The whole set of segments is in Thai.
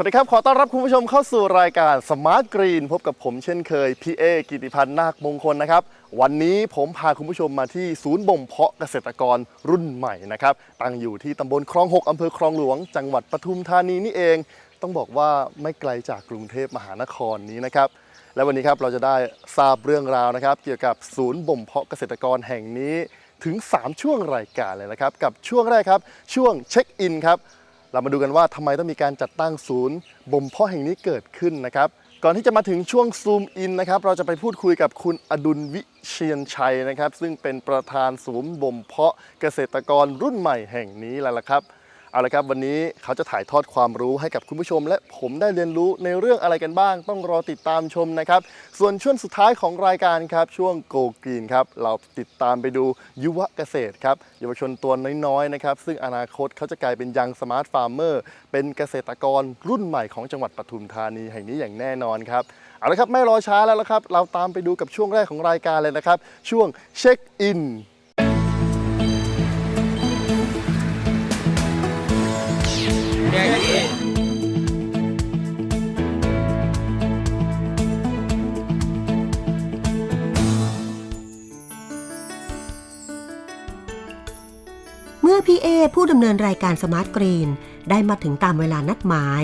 สวัสดีครับ ขอต้อนรับคุณผู้ชมเข้าสู่รายการ Smart Green พบกับผมเช่นเคยพี่เอกิติพันธ์นาคมงคลนะครับ วันนี้ผมพาคุณผู้ชมมาที่ศูนย์บ่มเพาะเกษตรกรรุ่นใหม่นะครับ ตั้งอยู่ที่ตำบลคลอง 6 อำเภอคลองหลวง จังหวัดปทุมธานีนี่เอง ต้องบอกว่าไม่ไกลจากกรุงเทพมหานครนี้นะครับ และวันนี้ครับเราจะได้ทราบเรื่องราวนะครับ เกี่ยวกับศูนย์บ่มเพาะเกษตรกรแห่งนี้ถึง 3 ช่วงรายการเลยนะครับ กับช่วงแรกครับ ช่วงเช็คอินครับ เรามาดูกันว่าทำไมต้องมีการจัดตั้งศูนย์บ่มเพาะแห่งนี้เกิดขึ้นนะครับก่อนที่จะมาถึงช่วงซูมอินนะครับเราจะไปพูดคุยกับคุณอดุลวิเชียนชัยนะครับ ซึ่งเป็นประธานศูนย์บ่มเพาะเกษตรกรรุ่นใหม่แห่งนี้แล้วล่ะครับ เอาละครับวันนี้เขาจะถ่ายทอดความรู้ให้กับคุณผู้ชม และผมได้เรียนรู้ในเรื่องอะไรกันบ้าง ต้องรอติดตามชมนะครับ ส่วนช่วงสุดท้ายของรายการครับ ช่วงโกกรีนครับ เราติดตามไปดูยุวเกษตรครับเยาวชนตัวน้อยๆนะครับ ซึ่งอนาคตเขาจะกลายเป็นยังสมาร์ทฟาร์มเมอร์เป็นเกษตรกรรุ่นใหม่ของจังหวัดปทุมธานีแห่งนี้อย่างแน่นอนครับเอาละครับไม่รอช้าแล้วละครับ เราตามไปดูกับช่วงแรกของรายการเลยนะครับ ช่วงเช็คอิน พี่เอผู้ดำเนินรายการสมาร์ทกรีน ได้มาถึงตามเวลานัดหมาย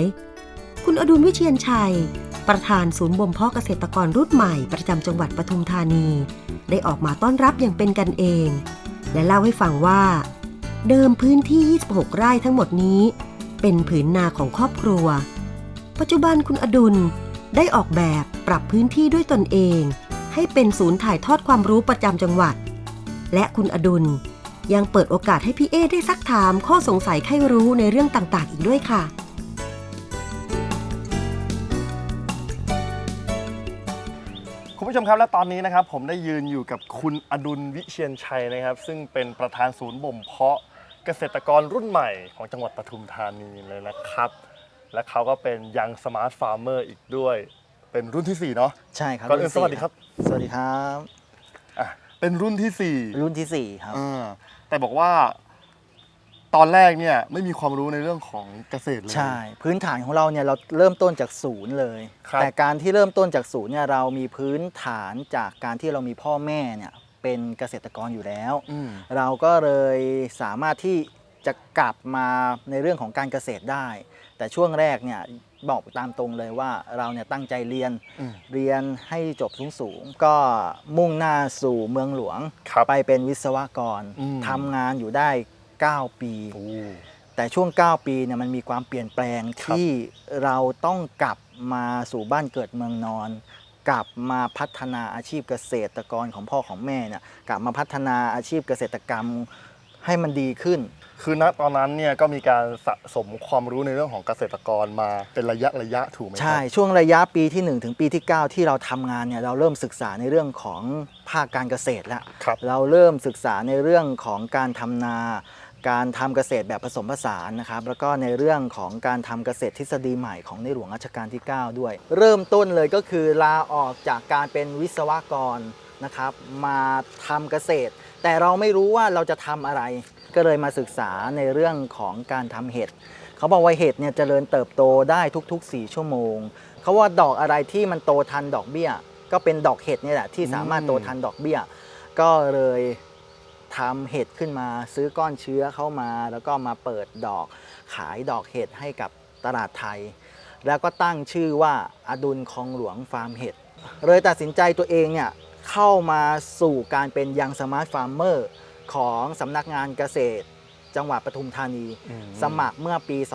คุณอดุลวิเชียนชัย ประธานศูนย์บ่มเพาะเกษตรกรรุ่นใหม่ประจำจังหวัดปทุมธานี ได้ออกมาต้อนรับอย่างเป็นกันเอง และเล่าให้ฟังว่า เดิมพื้นที่ 26 ไร่ทั้งหมดนี้ เป็นผืนนาของครอบครัว ปัจจุบันคุณอดุลได้ออกแบบปรับพื้นที่ด้วยตนเอง ให้เป็นศูนย์ถ่ายทอดความรู้ประจำจังหวัด และคุณอดุล ยังเปิดโอกาสให้พี่เอได้ซักถามข้อสงสัยใครรู้ในเรื่องต่างๆ อีกด้วยค่ะ คุณผู้ชมครับและตอนนี้นะครับ ผมได้ยืนอยู่กับคุณอดุลวิเชียนชัยนะครับ ซึ่งเป็นประธานศูนย์บ่มเพาะเกษตรกรรุ่นใหม่ของจังหวัดปทุมธานีเลยนะครับ และเขาก็เป็นยังสมาร์ทฟาร์มเมอร์อีกด้วย เป็นรุ่นที่ 4 เนาะใช่ครับก่อนอื่นรุ่สวัสดีครับ สวัสดีครับ อะเป็นรุ่นที่4รุ่นที่สี่ครับ อ่า แต่บอกว่า ตอนแรกเนี่ยไม่มีความรู้ในเรื่องของเกษตรเลย ใช่ พื้นฐานของเราเนี่ยเราเริ่มต้นจากศูนย์เลย ครับ แต่การที่เริ่มต้นจากศูนย์เนี่ยเรามีพื้นฐานจากการที่เรามีพ่อแม่เนี่ยเป็นเกษตรกรอยู่แล้ว อืม เราก็เลยสามารถที่จะกลับมาในเรื่องของการเกษตรได้ แต่ช่วงแรกเนี่ย บอกตามตรงเลยว่าเราเนี่ยตั้งใจเรียนอืมเรียนให้จบสูงๆก็มุ่งหน้าสู่เมืองหลวงครับไปเป็นวิศวกรอืมทำงานอยู่ได้ 9 ปีโอ้แต่ช่วง 9 ปีเนี่ยมันมีความเปลี่ยนแปลงครับที่เราต้องกลับมาสู่บ้านเกิดเมืองนอน กลับมาพัฒนาอาชีพเกษตรกรของพ่อของแม่เนี่ยกลับมาพัฒนาอาชีพเกษตรกรรมให้มันดีขึ้น คือณตอนนั้นเนี่ยก็มีการสะสมความรู้ในเรื่องของเกษตรกรมาเป็นระยะระยะถูกไหมครับ ใช่ ช่วงระยะปีที่ 1 ถึงปีที่ 9 ที่เราทำงานเนี่ยเราเริ่มศึกษาในเรื่องของภาคการเกษตรแล้ว ครับ เราเริ่มศึกษาในเรื่องของการทำนา การทำเกษตรแบบผสมผสานนะครับ แล้วก็ในเรื่องของการทำเกษตรทฤษฎีใหม่ของในหลวงรัชกาลที่ 9 ด้วย เริ่มต้นเลยก็คือลาออกจากการเป็นวิศวกรนะครับ มาทำเกษตร แต่เราไม่รู้ว่าเราจะทำอะไร ก็เลยมาศึกษาในเรื่องของการทำเห็ดเขาบอกว่าเห็ดเนี่ยเจริญเติบโตได้ทุกๆ 4 ชั่วโมง เขาว่าดอกอะไรที่มันโตทันดอกเบี้ย ก็เป็นดอกเห็ดเนี่ยแหละที่สามารถโตทันดอกเบี้ย ก็เลยทำเห็ดขึ้นมาซื้อก้อนเชื้อเข้ามา แล้วก็มาเปิดดอกขายดอกเห็ดให้กับตลาดไทย แล้วก็ตั้งชื่อว่าอดุลคองหลวงฟาร์มเห็ดเลยตัดสินใจตัวเองเนี่ยเข้ามาสู่การเป็นยังสมาร์ทฟาร์มเมอร์ ของสำนักงานเกษตร จังหวัดปทุมธานี อืม สมัครเมื่อปี 2560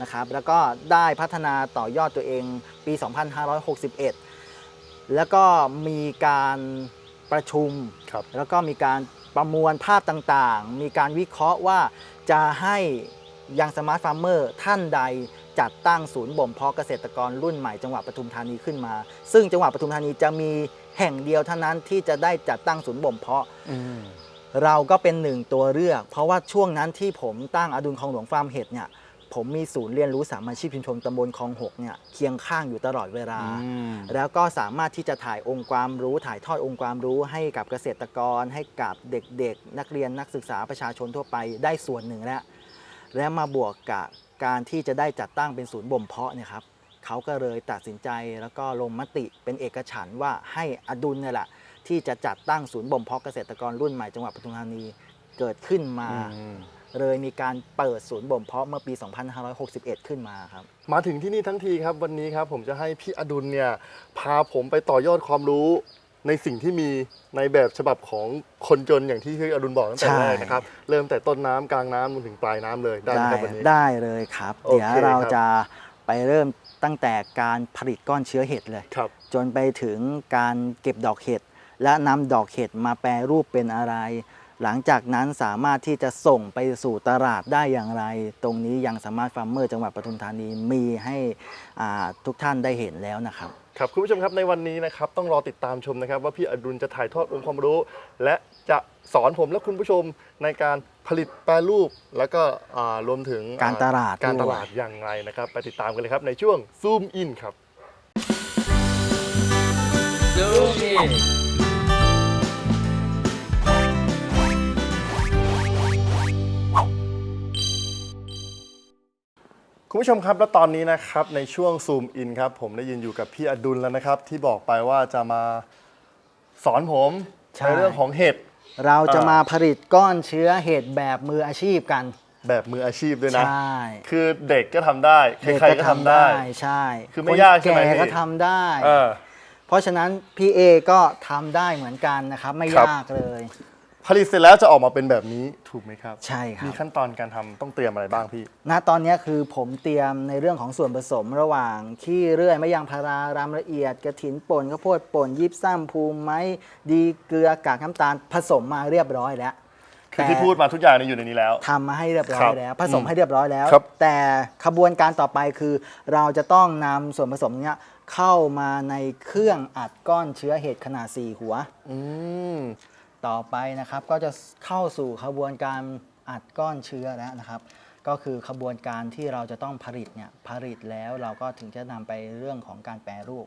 นะครับ แล้วก็ได้พัฒนาต่อยอดตัวเองปี 2561 แล้วก็มีการประชุม ครับแล้วก็มีการประมวลภาพต่างๆ มีการวิเคราะห์ว่าจะให้ยังสมาร์ทฟาร์มเมอร์ท่านใดจัดตั้งศูนย์บ่มเพาะเกษตรกรรุ่นใหม่จังหวัดปทุมธานีขึ้นมา ซึ่งจังหวัดปทุมธานีจะมี แห่งเดียวเท่านั้นที่จะได้จัดตั้งศูนย์บ่มเพาะอืมเราก็เป็นหนึ่งตัวเลือก เพราะว่าช่วงนั้นที่ผมตั้งอดุลคลองหลวงฟาร์มเห็ดเนี่ยผมมีศูนย์เรียนรู้สามัญอาชีพชุมชนตำบลคลองหกเนี่ยเคียงข้างอยู่ตลอดเวลาอืมแล้วก็สามารถที่จะถ่ายองค์ความรู้ ถ่ายทอดองค์ความรู้ให้กับเกษตรกร ให้กับเด็กๆ นักเรียนนักศึกษาประชาชนทั่วไปได้ส่วนหนึ่งแล้วและมาบวกกับการที่จะได้จัดตั้งเป็นศูนย์บ่มเพาะเนี่ยครับ เขาก็เลยตัดสินใจแล้วก็ลงมติเป็นเอกฉันท์ว่าให้อดุลเนี่ยแหละที่จะจัดตั้งศูนย์บ่มเพาะเกษตรกรรุ่นใหม่จังหวัดปทุมธานีเกิดขึ้นมา อืมเลยมีการเปิดศูนย์บ่มเพาะเมื่อปี 2561 ขึ้นมาครับ มาถึงที่นี่ทั้งทีครับวันนี้ครับ ผมจะให้พี่อดุลเนี่ยพาผมไปต่อยอดความรู้ในสิ่งที่มีในแบบฉบับของคนจนอย่างที่พี่อดุลบอกตั้งแต่ใช่ แรกนะครับเริ่มแต่ต้นน้ำกลางน้ำจนถึงปลายน้ำเลยได้ไหมครับวันนี้ ได้เลยครับ โอเคเดี๋ยวเราครับ จะไปเริ่ม ตั้งแต่การผลิตก้อนเชื้อเห็ดเลย ครับ จนไปถึงการเก็บดอกเห็ด และนำดอกเห็ดมาแปรรูปเป็นอะไร หลังจากนั้นสามารถที่จะส่งไปสู่ตลาดได้อย่างไร ตรงนี้ยังสามารถฟาร์มเมอร์จังหวัดปทุมธานีมีให้อ่าทุกท่านได้เห็นแล้วนะครับ ครับคุณผู้ชมครับในวันนี้นะครับต้องรอติดตามชมนะครับ ว่าพี่อดุลจะถ่ายทอดองค์ความรู้ และจะสอนผมและคุณผู้ชมในการผลิตแปรรูป แล้วก็อ่ารวมถึงการตลาดการตด้วยลาดอย่างไรนะครับ ไปติดตามกันเลยครับในช่วงซูมอินครับ Zoom in. คุณผู้ชมครับแล้วตอนนี้นะครับในช่วงซูมอินครับผมได้ยินอยู่กับพี่อดุลแล้วนะครับ ที่บอกไปว่าจะมาสอนผมใช่ในเรื่องของเห็ด เราจะอ่ามมาผลิตก้อนเชื้อเห็ดแบบมืออาชีพกัน แบบมืออาชีพด้วยนะ ใช่ คือเด็กก็ทำได้ ใครๆก็ทำได้ ใช่ คือไม่ยากใช่ไหมนแก่พี่ก็ทำได้เออเพราะฉะนั้นพี่เอก็ทำได้เหมือนกันนะครับ ไม่ครับยากเลย ผลิตเสร็จแล้วจะออกมาเป็นแบบนี้ถูกไหมครับ ใช่ครัมีบขั้นตอนการทำต้องเตรียมอะไรบ้างพี่ ณตอนนี้คือผมเตรียมในเรื่องของส่วนผสมระหว่างขี้เรื่อยมะยางพารารำละเอียด กระถินป่นข้าวโพดป่นยิบซ้ำภูมิไม้ดีเกลือกากน้ำตาลผสมมาเรียบร้อยแล้วคือที่พูดมาทุกอย่างเนี่ยอยู่ในนี้แล้ว ทำมาให้เรียบร้อครัยบแล้วผสมอืมให้เรียบร้อยแล้ว ครับ แต่ขบวนการต่อไปคือเราจะต้องนำส่วนผสมเนี้ยเข้ามาในเครื่องอัดก้อนเชื้อเห็ดขนาด 4 หัว อืม ต่อไปนะครับก็จะเข้าสู่ขบวนการอัดก้อนเชื้อแล้วนะครับ ก็คือขบวนการที่เราจะต้องผลิตเนี่ยผลิตแล้วเราก็ถึงจะนำไปเรื่องของการแปรรูป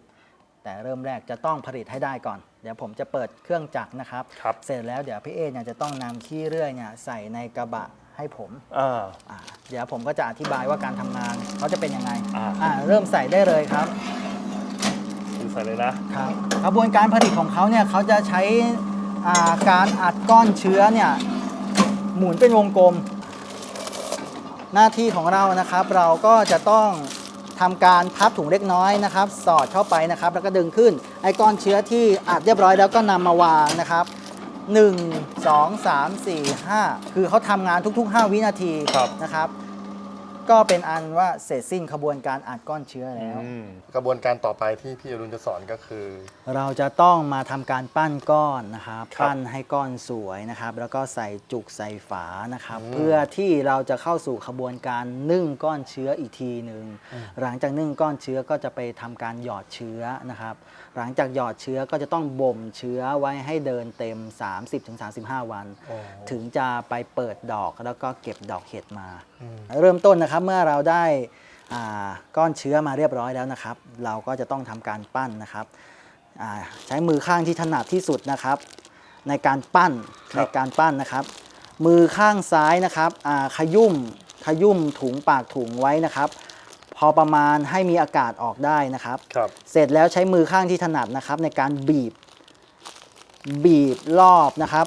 แต่เริ่มแรกจะต้องผลิตให้ได้ก่อน เดี๋ยวผมจะเปิดเครื่องจักรนะครับครับเสร็จแล้วเดี๋ยวพี่เอเนี่ยจะต้องนำขี้เรื่อยเนี่ยใส่ในกระบะให้ผมอ่าอ่าเดี๋ยวผมก็จะอธิบายว่าการทำงานเขาจะเป็นยังไงอ่าอ่าเริ่มใส่ได้เลยครับดูใส่เลยนะครับกระบวนการผลิตของเขาเนี่ยเขาจะใช้อ่า การอัดก้อนเชื้อเนี่ยหมุนเป็นวงกลม หน้าที่ของเรานะครับ เราก็จะต้องทำการพับถุงเล็กน้อยนะครับ สอดเข้าไปนะครับ แล้วก็ดึงขึ้นไอ้ก้อนเชื้อที่อัดเรียบร้อยแล้วก็นำมาวางนะครับ1 2 3 4 5 คือเขาทำงานทุก ๆ 5 วินาทีนะครับ ก็เป็นอันว่าเสร็จสิ้นขบวนการอัดก้อนเชื้อแล้ว อืมกระบวนการต่อไปที่พี่อรุณจะสอนก็คือ เราจะต้องมาทำการปั้นก้อนนะครับ ครับปั้นให้ก้อนสวยนะครับ แล้วก็ใส่จุกใส่ฝานะครับอืมเพื่อที่เราจะเข้าสู่ขบวนการนึ่งก้อนเชื้ออีกทีหนึ่งหลังจากนึ่งก้อนเชื้อก็จะไปทำการหยอดเชื้อนะครับ หลังจากหยอดเชื้อก็จะต้องบ่มเชื้อไว้ให้เดินเต็ม 30-35 วันโอ้ถึงจะไปเปิดดอกแล้วก็เก็บดอกเห็ดมาอืมเริ่มต้นนะครับเมื่อเราได้อ่าก้อนเชื้อมาเรียบร้อยแล้วนะครับ เราก็จะต้องทำการปั้นนะครับอ่าใช้มือข้างที่ถนัดที่สุดนะครับ ในการปั้นครับในการปั้นนะครับ มือข้างซ้ายนะครับอ่าขยุ่มขยุ่มถุงปากถุงไว้นะครับ พอประมาณให้มีอากาศออกได้นะครับครับเสร็จแล้วใช้มือข้างที่ถนัดนะครับ ในการบีบ บีบรอบนะครับ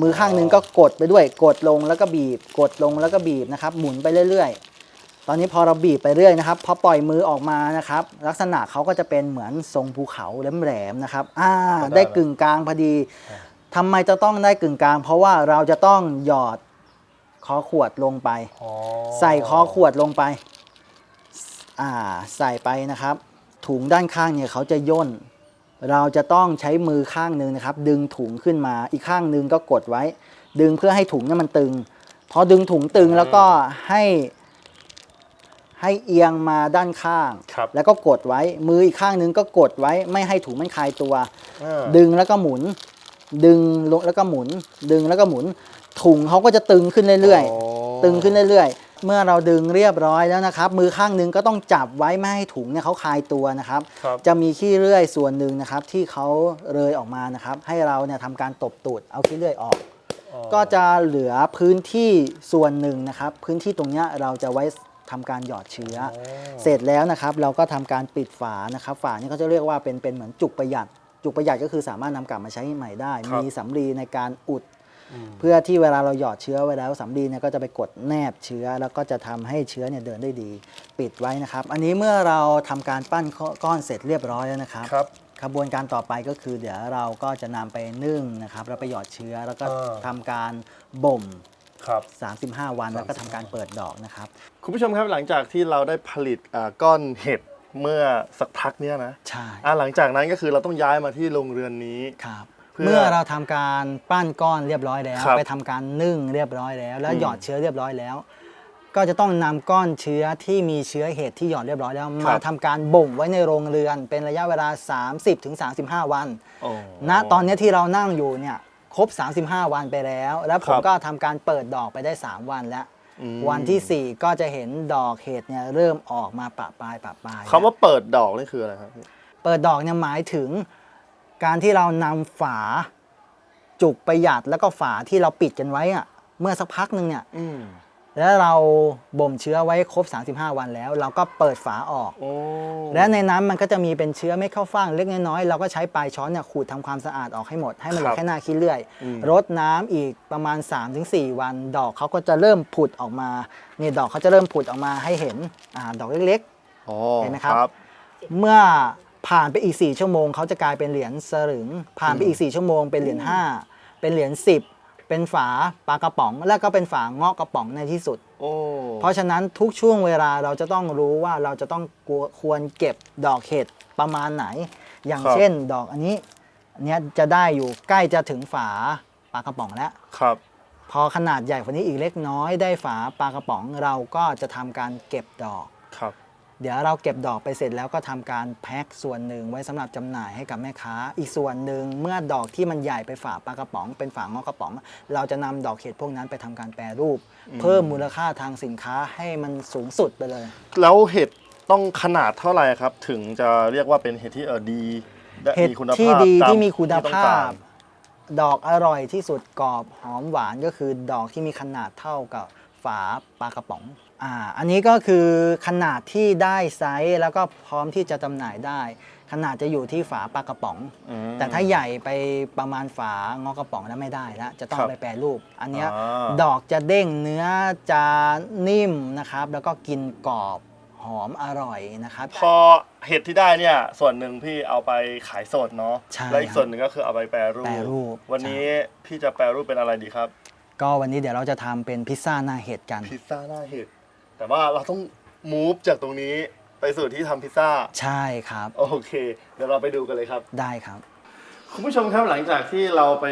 มือข้างหนึงก็กดไปด้วย กดลงแล้วก็บีบ กดลงแล้วก็บีบนะครับ หมุนไปเรื่อย ๆ ตอนนี้พอเราบีบไปเรื่อยนะครับพอปล่อยมือออกมานะครับ ลักษณะเขาก็จะเป็นเหมือนทรงภูเขาแหลมๆนะครับ อ่าก็ได้ได้กึ่งกลางพอดีทำไมจะต้องได้กึ่งกลาง เพราะว่าเราจะต้องหยอดคอขวดลงไปอ๋อใส่คอขวดลงไป อ่า ใส่ไปนะครับ ถุงด้านข้างเนี่ยเขาจะย่น เราจะต้องใช้มือข้างหนึ่งนะครับ ดึงถุงขึ้นมาอีกข้างหนึ่งก็กดไว้ ดึงเพื่อให้ถุงเนี่ยมันตึง พอดึงถุงตึงแล้วก็ให้ให้เอียงมาด้านข้าง ครับแล้วก็กดไว้มืออีกข้างหนึงก็กดไว้ไม่ให้ถุงมันคลายตัว อ่าดึงแล้วก็หมุน ดึงลงแล้วก็หมุน ดึงแล้วก็หมุน ถุงเขาก็จะตึงขึ้นเรื่อยอ๋อๆตึงขึ้นเรื่อยๆ เมื่อเราดึงเรียบร้อยแล้วนะครับ มือข้างหนึงก็ต้องจับไว้ไม่ให้ถุงเนี่ยเขาคลายตัวนะครับ ครับจะมีขี้เลื่อยส่วนหนึ่งนะครับ ที่เขาเลยออกมานะครับ ให้เราเนี่ยทำการตบตูดเอาขี้เลื่อยออกออ๋อก็จะเหลือพื้นที่ส่วนหนึ่งนะครับ พื้นที่ตรงเนี้ยเราจะไว้ทำการหยอดเชื้ออเสร็จแล้วนะครับ เราก็ทำการปิดฝานะครับ ฝานี่เขาจะเรียกว่าเป็นเป็นเหมือนจุกประหยัด จุกประหยัดก็คือสามารถนำกลับมาใช้ใหม่ได้ ครับ มีสำลีในการอุด เพื่อที่เวลาเราหยอดเชื้อไว้แล้วสำลีเนี่ยก็จะไปกดแนบเชื้อ แล้วก็จะทำให้เชื้อเนี่ยเดินได้ดี ปิดไว้นะครับ อันนี้เมื่อเราทำการปั้นก้อนเสร็จเรียบร้อยแล้วนะครับครับขบวนการต่อไปก็คือ เดี๋ยวเราก็จะนำไปนึ่งนะครับแล้วไปหยอดเชื้อแล้วก็อ่าทำการบ่มครับ35 วันแล้วก็ทำการเปิดดอกนะครับ คุณผู้ชมครับหลังจากที่เราได้ผลิตอ่าก้อนเห็ดเมื่อสักพักเนี้ยนะใช่อ่าหลังจากนั้นก็คือเราต้องย้ายมาที่โรงเรือนนี้ครับ เพื่อเมื่อเราทำการปั้นก้อนเรียบร้อยแล้วครับไปทำการนึ่งเรียบร้อยแล้ว แล้วอืมหยอดเชื้อเรียบร้อยแล้ว ก็จะต้องนำก้อนเชื้อที่มีเชื้อเห็ดที่หยอดเรียบร้อยแล้วครัมาบทำการบ่มไว้ในโรงเรือน เป็นระยะเวลา 30-35 วันโอ้ณตอนนี้ที่เรานั่งอยู่เนี่ยครบ 35 วันไปแล้ว แล้วผมครับก็ทำการเปิดดอกไปได้ 3 วันแล้วอืมวันที่ 4 ก็จะเห็นดอกเห็ดเนี่ยเริ่มออกมาปะปลายปะปลายคำว่าเปิดดอกนี่คืออะไรครับพี่เปิดดอกเนี่ยหมายถึง การที่เรานำฝาจุกประหยัดแล้วก็ฝาที่เราปิดกันไว้อะเมื่อสักพักหนึ่งเนี่ยอืมแล้วเราบ่มเชื้อไว้ครบ 35 วันแล้ว เราก็เปิดฝาออกโอ้และในนั้นมันก็จะมีเป็นเชื้อไม่เข้าฟ่างเล็กน้อยๆเราก็ใช้ปลายช้อนเนี่ยขูดทำความสะอาดออกให้หมดให้มันเหลืครัอบแค่หน้าขี้เลื่อยอืมรดน้ำอีกประมาณ 3-4 วัน ดอกเขาก็จะเริ่มผุดออกมานี่ดอกเขาจะเริ่มผุดออกมาให้เห็นอ่าดอกเล็กอ๋อเห็นไหมครับครับๆเมื่อ ผ่านไปอีก 4 ชั่วโมงเขาจะกลายเป็นเหรียญสลึง ผ่านไปอีก 4 ชั่วโมงเป็นเหรียญ5 เป็นเหรียญ10 เป็นฝาปลากระป๋อง แล้วก็เป็นฝาเงาะกระป๋องในที่สุด โอ้เพราะฉะนั้นทุกช่วงเวลาเราจะต้องรู้ว่าเราจะต้องกลัวควรเก็บดอกเห็ดประมาณไหน อย่างครับเช่นดอกอันนี้อันเนี้ยจะได้อยู่ใกล้จะถึงฝาปลากระป๋องแล้ว ครับ พอขนาดใหญ่กว่านี้อีกเล็กน้อยได้ฝาปลากระป๋องเราก็จะทำการเก็บดอก ครับ เดี๋ยวเราเก็บดอกไปเสร็จแล้วก็ทำการแพ็คส่วนหนึ่งไว้สำหรับจำหน่ายให้กับแม่ค้า อีกส่วนหนึ่งเมื่อดอกที่มันใหญ่ไปฝาปลากระป๋อง เป็นฝางอกระป๋อง เราจะนำดอกเห็ดพวกนั้นไปทำการแปรรูป เพิ่มมูลค่าทางสินค้าให้มันสูงสุดไปเลย แล้วเห็ดต้องขนาดเท่าไหร่ครับ ถึงจะเรียกว่าเป็นเห็ดที่เออดีและเห็ดมีคุณภาพที่ดีตาที่มีคุณที่ต้องภาการพดอกอร่อยที่สุดกรอบหอมหวานก็คือดอกที่มีขนาดเท่ากับฝาปลากระป๋อง อ่าอันนี้ก็คือขนาดที่ได้ไซส์แล้วก็พร้อมที่จะจำหน่ายได้ ขนาดจะอยู่ที่ฝาปลากระป๋องอืมแต่ถ้าใหญ่ไปประมาณฝางอกระป๋องแล้วไม่ได้แล้วจะต้องครับไปแปรรูป อันเนี้ยอ่า ดอกจะเด้งเนื้อจะนิ่มนะครับ แล้วก็กินกรอบหอมอร่อยนะครับ พอเห็ดที่ได้เนี่ยส่วนหนึ่งพี่เอาไปขายสดเนาะใช่แล้วอีกส่วนหนึ่งก็คือเอาไปแปรรูป แปรรูป วันนี้พี่จะแปรรูปเป็นอะไรดีครับ ก็วันนี้เดี๋ยวเราจะทำเป็นพิซซ่าหน้าเห็ดกัน พิซซ่าหน้าเห็ด แต่ว่าเราต้องมูฟจากตรงนี้ไปสู่ที่ทำพิซซ่า ใช่ครับ โอเค เดี๋ยวเราไปดูกันเลยครับ ได้ครับ คุณผู้ชมครับหลังจากที่เราไป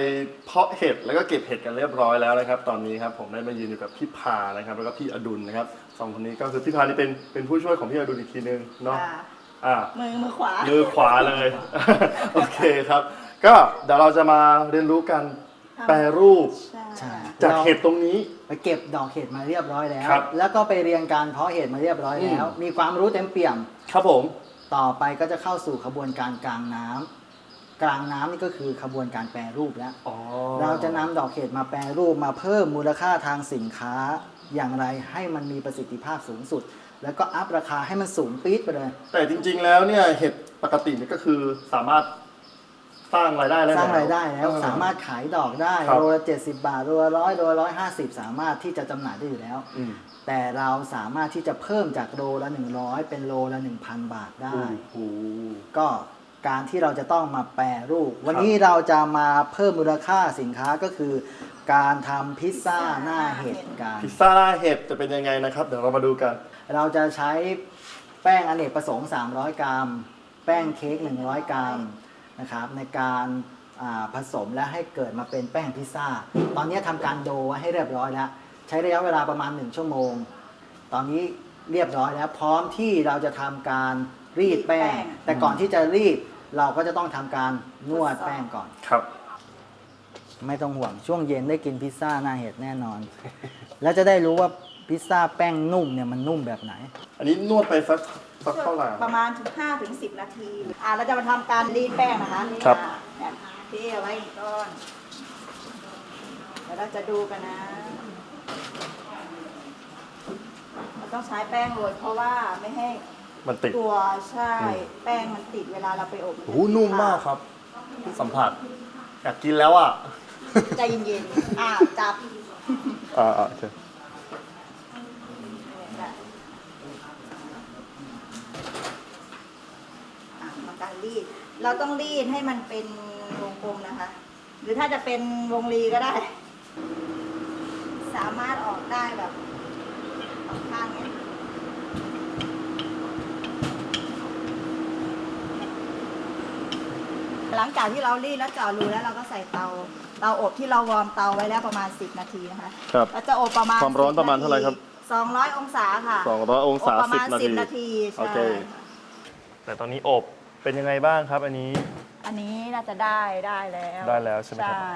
เพาะเห็ดแล้วก็เก็บเห็ดกันเรียบร้อยแล้วนะครับ ตอนนี้ครับผมได้มายืนอยู่กับพี่พานะครับ แล้วก็พี่อดุลนะครับสองคนนี้ก็คือพี่พานี่เป็นเป็นผู้ช่วยของพี่อดุลอีกทีนึงเนาะค่ะอ่า มือมือขวา มือขวาเลย โอเคครับ ก็เดี๋ยวเราจะมาเรียนรู้กัน แปรรูปใช่ใช่จากเห็ดตรงนี้ ไปเก็บดอกเห็ดมาเรียบร้อยแล้ว ครับแล้วก็ไปเรียนการเพาะเห็ดมาเรียบร้อยแล้ว อืม มีความรู้เต็มเปี่ยม ครับผม ต่อไปก็จะเข้าสู่ขบวนการกลางน้ำกลางน้ำนี่ก็คือขบวนการแปรรูปแล้ว อ๋อเราจะนำดอกเห็ดมาแปรรูปมาเพิ่มมูลค่าทางสินค้า อย่างไรให้มันมีประสิทธิภาพสูงสุด แล้วก็อัพราคาให้มันสูงปี๊ดไปเลย แต่จริงๆแล้วเนี่ยเห็ดปกตินี่ก็คือสามารถ สร้างรายได้ได้สร้างแล้วรายได้แล้วเออ สามารถขายดอกได้ครับ โลละ70บาทโลละร้อยโลละร้อยห้าสิบสามารถที่จะจำหน่ายได้อยู่แล้ว อืมแต่เราสามารถที่จะเพิ่มจากโลละ100เป็นโลละ1,000บาทได้ โอ้โห ก็การที่เราจะต้องมาแปรรูป วันนี้เราจะมาเพิ่มมูลค่าสินค้าก็คือ การทำพิซซ่าหน้าเห็ดกัน พิซซ่าหน้าเห็ดจะเป็นยังไงนะครับ เดี๋ยวเรามาดูกัน เราจะใช้แป้งอเนกประสงค์ 300 กรัม แป้งเค้ก 100 กรัม นะครับในการอ่าผสมและให้เกิดมาเป็นแป้งพิซซ่า ตอนนี้ทำการโดไว้ให้เรียบร้อยแล้ว ใช้ระยะเวลาประมาณ 1 ชั่วโมง ตอนนี้เรียบร้อยแล้วพร้อมที่เราจะทำการรีดแป้ง แต่ก่อนที่จะรีดเราก็จะต้องทำการนวดแป้งก่อนครับ ไม่ต้องห่วงช่วงเย็นได้กินพิซซ่าหน้าเห็ดแน่นอน แล้วจะได้รู้ว่าพิซซ่าแป้งนุ่มเนี่ยมันนุ่มแบบไหน อันนี้นวดไปสัก สักเท่าไหร่ประมาณถึง5ถึง10 นาที อ่าเราจะมาทำการรีดแป้งนะคะนี่ครับอะแบบที่เอาไว้อีกก้อนเดี๋ยวเราจะดูกันนะเราต้องใช้แป้งโรยเพราะว่าไม่ให้มันติด ตัวใช่แป้งมันติดเวลาเราไปอบโอ้โหนุ่มมากครับ สัมผัสอยากกินแล้วอะใจเย็นๆอ่าจับ อ่าอ่าโอเค อะมาการรีด เราต้องรีดให้มันเป็นวงกลมนะคะ หรือถ้าจะเป็นวงรีก็ได้ สามารถออกได้แบบสองข้างเนี้ยหลังจากที่เรารีดแล้วเจาะรูแล้วเราก็ใส่เตาเตาอบที่เราวอร์มเตาไว้แล้วประมาณ 10 นาทีนะคะครับเราจะอบประมาณความร้อน10ประมาณเท่าไหร่ครับ 200 องศาค่ะ200องศาบประมาณ10 นาที10นาทีโอใช่เค แต่ตอนนี้อบ เป็นยังไงบ้างครับ อันนี้ อันนี้น่าจะได้ได้แล้วได้แล้วใช่ไหมครับ ใช่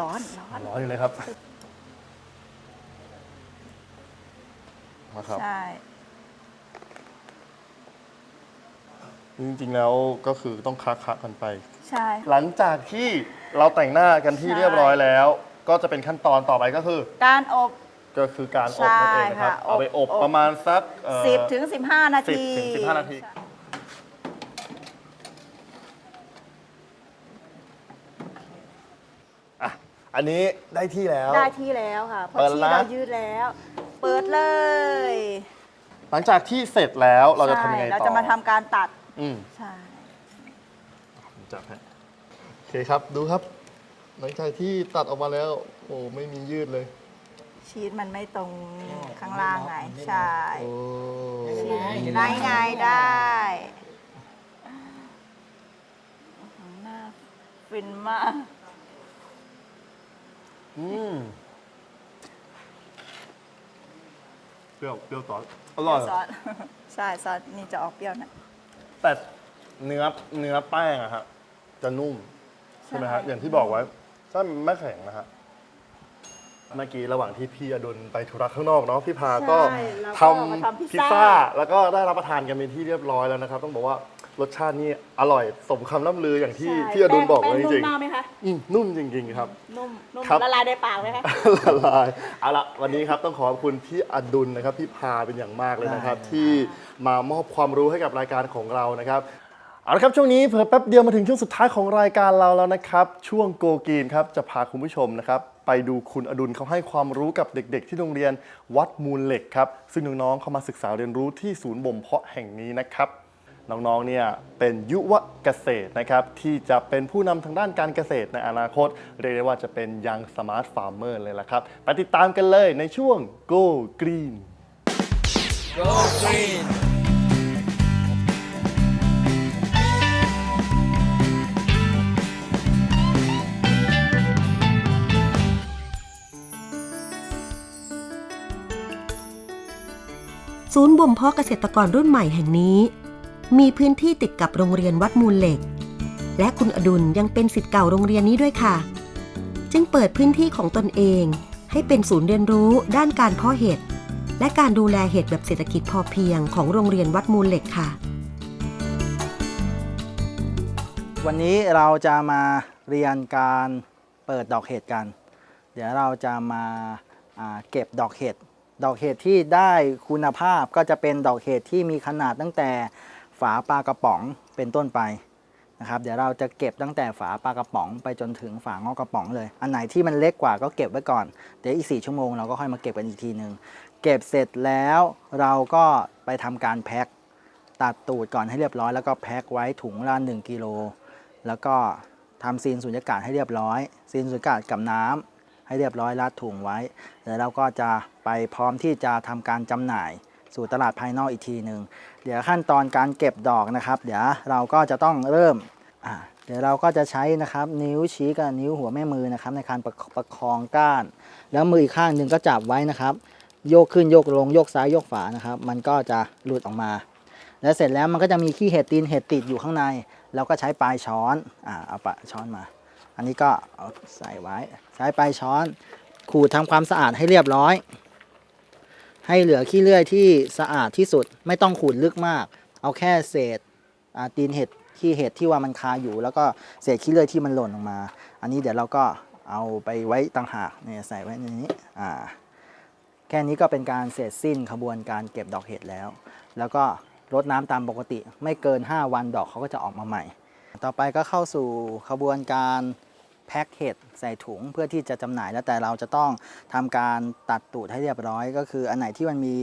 ร้อนร้อน ร้อนอยู่เลยครับ มาครับ ใช่ จริงๆแล้วก็คือต้องค้าคะกันไป ใช่ หลังจากที่ เราแต่งหน้ากันที่ใช่เรียบร้อยแล้ว ก็จะเป็นขั้นตอนต่อไปก็คือ การอบ ก็คือการอบนั่นเองนะครับ ใช่ค่ะเอาไปอบอบ ประมาณสักเอ่อ10ถึง15 นาที10ถึง15นาที อะอันนี้ได้ที่แล้ว ได้ที่แล้วค่ะเพเปิราะดที่แล้วเรายืดแล้ว เปิดเลยหลังจากที่เสร็จแล้วเราจะทำยังไงใช่เราต่อจะมาทำการตัด อืมใช่ จับให้โอเคครับ ดูครับ หลังจากที่ตัดออกมาแล้ว โอ้ไม่มียืดเลย ชีสมันไม่ตรงข้างล่างไง ใช่โอ้ไงไงได้หน้าฟินมาก อืมเปรี้ยวเปรี้ยวต่ออร่อย ซอส ใช่ซอสนี่จะออกเปรี้ยวหนะแต่เนื้อเนื้อแป้งอะฮะจะนุ่ม ใช่ไหมฮะใช่อย่างที่บอกไว้ใช่มันไม่แข็งนะฮะเมื่อกี้ระหว่างที่พี่อดุลไปธุระข้างนอกเนาะพี่พาก็ใช่แล้วทก็มาำทำพิพิซซซ่า ซ่า แล้วก็ได้รับประทานกันเป็นที่เรียบร้อยแล้วนะครับ ต้องบอกว่ารสชาตินี่อร่อยสมคำล่ำลืออย่างที่ใช่พี่อดุลบอกแป้เลยจนุ่ริมงมากไหมคะๆอืมนุ่มจริงๆครับ นุ่มนุ่มครับ ละลายในปากไหมคะ ละลายเอาละวันนี้ครับต้องขอบคุณพี่อดุลนะครับพี่พาเป็นอย่างมากเลยนะครับ ที่มามอบความรู้ให้กับรายการของเรานะครับ เอาละครับช่วงนี้เพิ่แป๊บเดียวมาถึงช่วงสุดท้ายของรายการเราแล้วนะครับ ช่วงโกกีนครับจะพาคุณผู้ชมนะครับ ไปดูคุณอดุลเขาให้ความรู้กับเด็กๆ ที่โรงเรียนวัดมูลเหล็กครับซึ่งน้องๆเขามาศึกษาเรียนรู้ที่ศูนย์บ่มเพาะแห่งนี้นะครับน้องๆ เนี่ยเป็นยุวเกษตรนะครับที่จะเป็นผู้นำทางด้านการเกษตรในอนาคต เรียกได้ว่าจะเป็นยังสมาร์ทฟาร์มเมอร์เลยละครับไปติดตามกันเลยในช่วง Go Green Go Green ศูนย์บ่มเพาะเกษตรกรรุ่นใหม่แห่งนี้ มีพื้นที่ติดกับโรงเรียนวัดมูลเหล็ก และคุณอดุลยังเป็นสิทธิ์เก่าโรงเรียนนี้ด้วยค่ะ จึงเปิดพื้นที่ของตนเอง ให้เป็นศูนย์เรียนรู้ด้านการเพาะเห็ดและการดูแลเห็ดแบบเศรษฐกิจพอเพียงของโรงเรียนวัดมูลเหล็กค่ะ วันนี้เราจะมาเรียนการเปิดดอกเห็ดกัน เดี๋ยวเราจะมาอ่าเก็บดอกเห็ด ดอกเห็ดที่ได้คุณภาพก็จะเป็นดอกเห็ดที่มีขนาดตั้งแต่ฝาปลากระป๋องเป็นต้นไปนะครับเดี๋ยวเราจะเก็บตั้งแต่ฝาปลากระป๋องไปจนถึงฝางอกระป๋องเลย อันไหนที่มันเล็กกว่าก็เก็บไว้ก่อน เดี๋ยวอีก 4 ชั่วโมงเราก็ค่อยมาเก็บกันอีกทีหนึ่งเก็บเสร็จแล้วเราก็ไปทำการแพ็คตัดตูดก่อนให้เรียบร้อย แล้วก็แพ็คไว้ถุงละ1กิโลแล้วก็ทำซีนสุญญากาศให้เรียบร้อย ซีนสุญญากาศกับน้ำ ให้เรียบร้อยรัดถุงไว้แล้วเราก็จะไปพร้อมที่จะทำการจำหน่ายสู่ตลาดภายนอกอีกทีหนึ่งเดี๋ยวขั้นตอนการเก็บดอกนะครับ เดี๋ยวเราก็จะต้องเริ่มเดี๋ยวเราก็จะใช้นะครับนิ้วชี้กับนิ้วหัวแม่มือนะครับ ในการประประคองก้าน แล้วมืออีกข้างหนึ่งก็จับไว้นะครับ โยกขึ้นโยกลงโยกซ้ายโยกฝานะครับ มันก็จะหลุดออกมา แล้วเสร็จแล้วมันก็จะมีขี้เห็ดตีนเห็ดติดอยู่ข้างใน เราก็ใช้ปลายช้อนอ่าเอาปะช้อนมา อันนี้ก็เอาใส่ไว้ ใช้ปลายช้อน ขูดทำความสะอาดให้เรียบร้อย ให้เหลือขี้เลื่อยที่สะอาดที่สุด ไม่ต้องขูดลึกมาก เอาแค่เศษตีนเห็ดขี้เห็ดที่ว่ามันคาอยู่ แล้วก็เศษขี้เลื่อยที่มันหล่นลงมา อันนี้เดี๋ยวเราก็เอาไปไว้ต่างหากเนี่ยใส่ไว้ในนี้อ่าแค่นี้ก็เป็นการเสร็จสิ้นขบวนการเก็บดอกเห็ดแล้ว แล้วก็รดน้ำตามปกติ ไม่เกิน 5 วันดอกเขาก็จะออกมาใหม่ ต่อไปก็เข้าสู่ขบวนการ แพ็คเห็ดใส่ถุงเพื่อที่จะจำหน่ายแล้วแต่เราจะต้องทำการตัดตูดให้เรียบร้อย ก็คืออันไหนที่มันมี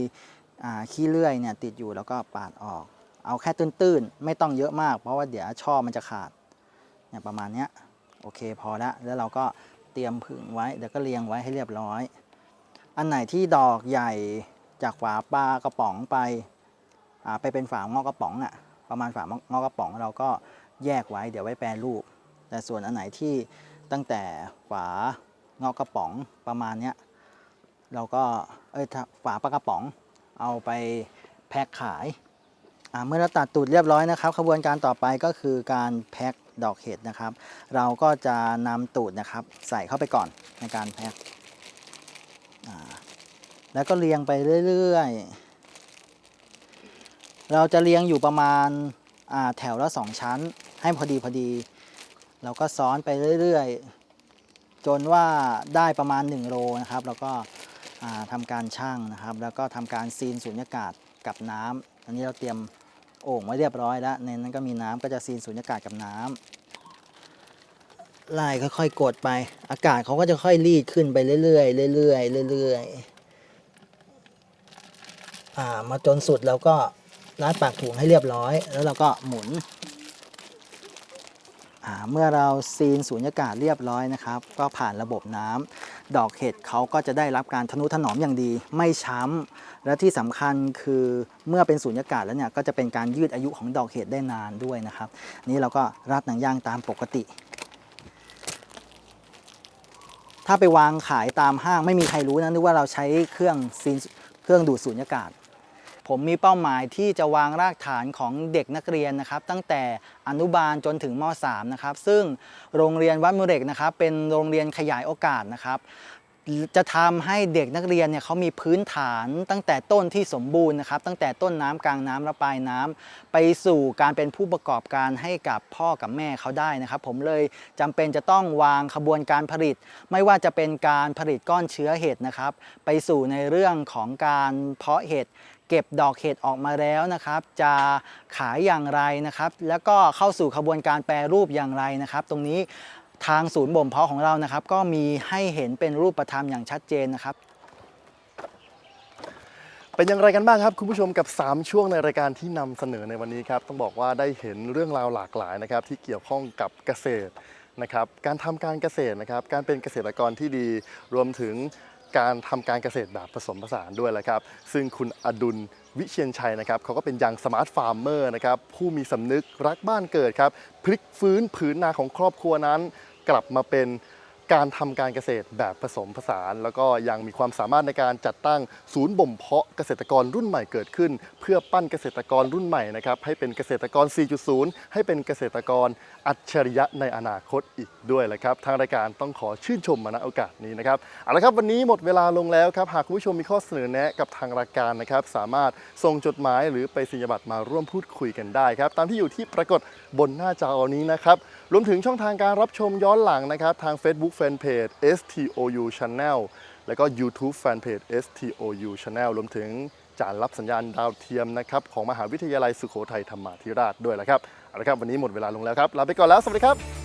ขี้เลื่อยเนี่ยติดอยู่แล้วก็ปาดออก เอาแค่ตื้นๆ ไม่ต้องเยอะมาก เพราะว่าเดี๋ยวช่อมันจะขาดเนี่ยประมาณนี้โอเคพอแล้วแล้วเราก็เตรียมผึ่งไว้เดี๋ยวก็เรียงไว้ให้เรียบร้อย อันไหนที่ดอกใหญ่จากฝาปลากระป๋องไปไปเป็นฝางอกระป๋องอะประมาณฝางอกกระป๋องเราก็แยกไว้เดี๋ยวไว้แปรรูป แต่ส่วนอันไหนที่ ตั้งแต่ฝางอกกระป๋องประมาณเนี้ยเราก็เอ้ยฝาปลากระป๋องเอาไปแพ็คขายอ่าเมื่อเราตัดตูดเรียบร้อยนะครับขบวนการต่อไปก็คือการแพ็คดอกเห็ดนะครับ เราก็จะนำตูดนะครับใส่เข้าไปก่อนในการแพ็คแล้วก็เรียงไปเรื่อยๆ เราจะเรียงอยู่ประมาณแถวละสองชั้น ให้พอดีพอดี เราก็ซ้อนไปเรื่อยๆ จนว่าได้ประมาณ 1 โลนะครับ แล้วก็ทำการชั่งนะครับ แล้วก็ทำการซีนสูญญากาศกับน้ำอันนี้เราเตรียมโอ่งไว้เรียบร้อยแล้วในนั้นก็มีน้ำก็จะซีนสูญญากาศกับน้ำไล่ค่อยๆกดไป อากาศเขาก็จะค่อยรีดขึ้นไปเรื่อยๆเรื่อยๆเรื่อยๆมาจนสุดแล้วก็รัดปากถุงให้เรียบร้อย แล้วเราก็หมุน เมื่อเราซีนสูญญากาศเรียบร้อยนะครับ ก็ผ่านระบบน้ำดอกเห็ดเขาก็จะได้รับการทนุถนอมอย่างดี ไม่ช้ำและที่สำคัญคือเมื่อเป็นสูญญากาศแล้วเนี่ยก็จะเป็นการยืดอายุของดอกเห็ดได้นานด้วยนะครับ นี่เราก็รัดหนังยางตามปกติ ถ้าไปวางขายตามห้างไม่มีใครรู้นะนึกว่าเราใช้เครื่องซีนเครื่องดูดสูญญากาศ ผมมีเป้าหมายที่จะวางรากฐานของเด็กนักเรียนนะครับ ตั้งแต่อนุบาลจนถึงม .3 นะครับซึ่งโรงเรียนวัดมุเรกนะครับ เป็นโรงเรียนขยายโอกาสนะครับจะทำให้เด็กนักเรียนเนี่ยเขามีพื้นฐานตั้งแต่ต้นที่สมบูรณ์นะครับ ตั้งแต่ต้นน้ำกลางน้ำและปลายน้ำไปสู่การเป็นผู้ประกอบการให้กับพ่อกับแม่เขาได้นะครับ ผมเลยจำเป็นจะต้องวางขบวนการผลิต ไม่ว่าจะเป็นการผลิตก้อนเชื้อเห็ดนะครับ ไปสู่ในเรื่องของการเพาะเห็ด เก็บดอกเห็ดออกมาแล้วนะครับ จะขายอย่างไรนะครับ แล้วก็เข้าสู่ขบวนการแปรรูปอย่างไรนะครับ ตรงนี้ทางศูนย์บ่มเพาะของเรานะครับ ก็มีให้เห็นเป็นรูปธรรมอย่างชัดเจนนะครับ เป็นอย่างไรกันบ้างครับคุณผู้ชมกับ 3 ช่วงในรายการที่นำเสนอในวันนี้ครับต้องบอกว่าได้เห็นเรื่องราวหลากหลายนะครับที่เกี่ยวข้องกับเกษตรนะครับการทำการเกษตรนะครับการเป็นเกษตรกรที่ดีรวมถึง การทำการเกษตรแบบผสมผสานด้วยแหละครับ ซึ่งคุณอดุลวิเชียนชัยนะครับเขาก็เป็นยังสมาร์ทฟาร์มเมอร์นะครับผู้มีสำนึกรักบ้านเกิดครับ พลิกฟื้นผืนนาของครอบครัวนั้น กลับมาเป็น การทำการเกษตรแบบผสมผสาน แล้วก็ยังมีความสามารถในการจัดตั้งศูนย์บ่มเพาะเกษตรกรรุ่นใหม่เกิดขึ้น เพื่อปั้นเกษตรกรรุ่นใหม่นะครับให้เป็นเกษตรกร 4.0 ให้เป็นเกษตรกรอัจฉริยะในอนาคตอีกด้วยแหละครับทางรายการต้องขอชื่นชมมาณโอกาสนี้นะครับเอาละครับวันนี้หมดเวลาลงแล้วครับหากคุณผู้ชมมีข้อเสนอแนะกับทางรายการนะครับสามารถส่งจดหมายหรือไปสัญญบัตรมาร่วมพูดคุยกันได้ครับตามที่อยู่ที่ปรากฏบนหน้าจอนี้นะครับรวมถึงช่องทางการรับชมย้อนหลังนะครับทาง Facebook Fanpage STOU Channel แล้วก็ YouTube Fanpage STOU Channel รวมถึงจานรับสัญญาณดาวเทียมนะครับของมหาวิทยาลัยสุโขทัยธรรมาธิราชด้วยแหละครับเอาละครับ วันนี้หมดเวลาลงแล้วครับ ลาไปก่อนแล้ว สวัสดีครับ